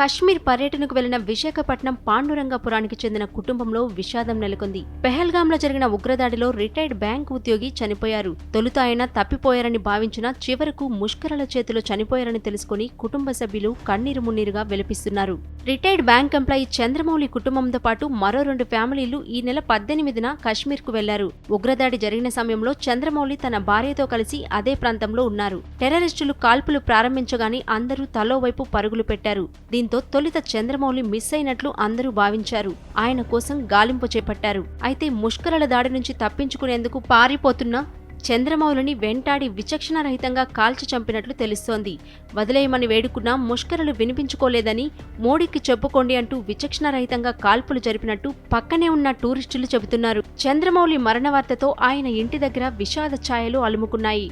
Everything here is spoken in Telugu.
కశ్మీర్ పర్యటనకు వెళ్ళిన విశాఖపట్నం పాండురంగపురానికి చెందిన కుటుంబంలో విషాదం నెలకొంది. పెహల్గాంలో జరిగిన ఉగ్రదాడిలో రిటైర్డ్ బ్యాంక్ ఉద్యోగి చనిపోయారు. తొలుత ఆయన తప్పిపోయారని భావించిన చివరకు ముష్కరల చేతిలో చనిపోయారని తెలుసుకుని కుటుంబ సభ్యులు కన్నీరు మున్నీరుగా విలపిస్తున్నారు. రిటైర్డ్ బ్యాంక్ ఎంప్లాయీ చంద్రమౌళి కుటుంబంతో పాటు మరో రెండు ఫ్యామిలీలు ఈ నెల పద్దెనిమిదిన కశ్మీర్కు వెళ్ళారు. ఉగ్రదాడి జరిగిన సమయంలో చంద్రమౌళి తన భార్యతో కలిసి అదే ప్రాంతంలో ఉన్నారు. టెర్రరిస్టులు కాల్పులు ప్రారంభించగానే అందరూ తలో వైపు పరుగులు పెట్టారు. దీంతో తొలుత చంద్రమౌళి మిస్ అయినట్లు అందరూ భావించారు. ఆయన కోసం గాలింపు చేపట్టారు. అయితే ముష్కరల దాడి నుంచి తప్పించుకునేందుకు పారిపోతున్న చంద్రమౌళిని వెంటాడి విచక్షణరహితంగా కాల్చి చంపినట్లు తెలుస్తోంది. వదిలేయమని వేడుకున్నా ముష్కరలు వినిపించుకోలేదని మోడీకి చెప్పుకోండి అంటూ విచక్షణరహితంగా కాల్పులు జరిపినట్టు పక్కనే ఉన్న టూరిస్టులు చెబుతున్నారు. చంద్రమౌళి మరణ వార్తతో ఆయన ఇంటి దగ్గర విషాద ఛాయలు అలుముకున్నాయి.